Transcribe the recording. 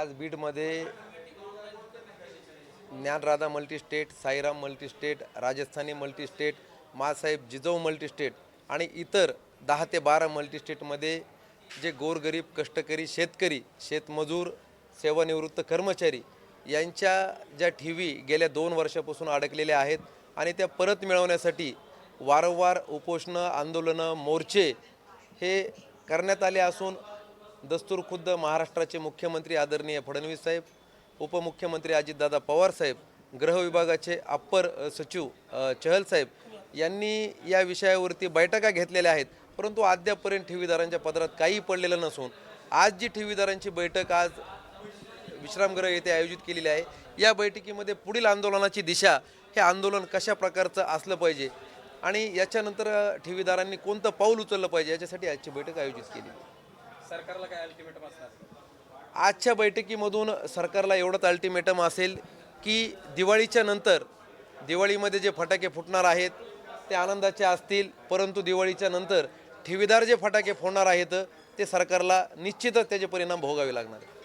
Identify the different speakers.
Speaker 1: आज बीडमध्ये Dnyanradha multistate Sairam multistate Rajasthani multistate Masaheb Jijau multistate आणि इतर दहा ते बारा मल्टीस्टेटमध्ये जे गोरगरीब कष्टकरी शेतकरी शेतमजूर सेवानिवृत्त कर्मचारी यांच्या ज्या ठेवी गेल्या दोन वर्षापासून अडकलेल्या आहेत आणि त्या परत मिळवण्यासाठी वारंवार उपोषणं आंदोलनं मोर्चे हे करण्यात आले असून दस्तूर खुद्द महाराष्ट्राचे मुख्यमंत्री आदरणीय फडणवीस साहेब उपमुख्यमंत्री अजितदादा पवार साहेब गृह विभागाचे अप्पर सचिव चहल साहेब यांनी या विषयावरती बैठका घेतलेल्या आहेत. परंतु अद्यापपर्यंत ठेवीदारांच्या पदरात काही पडलेलं नसून आज जी ठेवीदारांची बैठक आज विश्रामगृह येथे आयोजित केलेली आहे या बैठकीमध्ये पुढील आंदोलनाची दिशा हे आंदोलन कशा प्रकारचं असलं पाहिजे आणि याच्यानंतर ठेवीदारांनी कोणतं पाऊल उचललं पाहिजे याच्यासाठी आजची बैठक आयोजित केली
Speaker 2: सरकारला काय अल्टिमेटम असणार?
Speaker 1: आजच्या बैठकीमधून सरकारला एवढंच अल्टिमेटम असेल की दिवाळीच्या नंतर दिवाळीमध्ये जे फटाके फुटणार आहेत ते आनंदाचे असतील परंतु दिवाळीच्या नंतर ठेवीदार जे फटाके फोडणार आहेत ते सरकारला निश्चितच त्याचे परिणाम भोगावे लागणार. आहेत